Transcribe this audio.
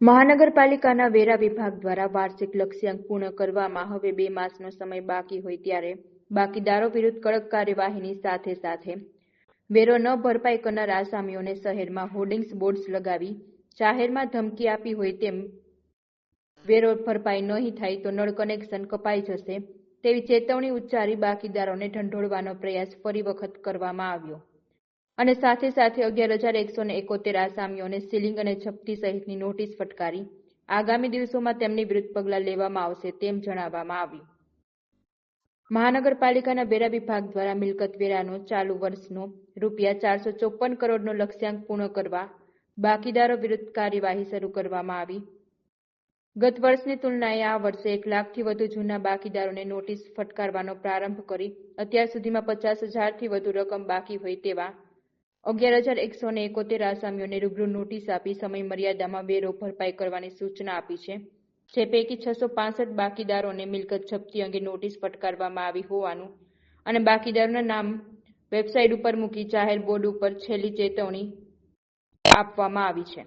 મહાનગરપાલિકાના વેરા વિભાગ દ્વારા વાર્ષિક લક્ષ્યાંક પૂર્ણ કરવામાં હવે બે માસનો સમય બાકી હોય ત્યારે બાકીદારો વિરુદ્ધ કડક કાર્યવાહીની સાથે સાથે વેરો ન ભરપાઈ કરનાર આસામીઓને શહેરમાં હોર્ડિંગ્સ બોર્ડ્સ લગાવી જાહેરમાં ધમકી આપી હોય તેમ વેરો ભરપાઈ નહીં થાય તો નળ કનેક્શન કપાઈ જશે તેવી ચેતવણી ઉચ્ચારી બાકીદારોને ઢંઢોળવાનો પ્રયાસ ફરી વખત કરવામાં આવ્યો. અને સાથે સાથે અગિયાર હજાર એકસો ને એકોતેર આસામીઓને સીલિંગ અને છપટી સહિતની નોટિસ ફટકારી. આગામી દિવસોમાં તેમની વિરુદ્ધ પગલાં લેવામાં આવશે તેમ જણાવવામાં આવ્યું. મહાનગરપાલિકાના વેરા વિભાગ દ્વારા મિલકત વેરાનો ચાલુ વર્ષનો રૂપિયા ચારસો ચોપન કરોડનો લક્ષ્યાંક પૂર્ણ કરવા બાકીદારો વિરુદ્ધ કાર્યવાહી શરૂ કરવામાં આવી. ગત વર્ષની તુલનાએ આ વર્ષે એક લાખથી વધુ જૂના બાકીદારોને નોટિસ ફટકારવાનો પ્રારંભ કરી. અત્યાર સુધીમાં પચાસ હજારથી વધુ રકમ બાકી હોય તેવા અગિયાર હજાર એકસો ને એકોતેર આસામીઓને રૂબરૂ નોટિસ આપી સમય મર્યાદામાં વેરો ભરપાઈ કરવાની સૂચના આપી છે. જે પૈકી છસો પાસઠ બાકીદારોને મિલકત જપ્તી અંગે નોટિસ ફટકારવામાં આવી હોવાનું અને બાકીદારોના નામ વેબસાઇટ ઉપર મૂકી જાહેર બોર્ડ ઉપર છેલ્લી ચેતવણી આપવામાં આવી છે.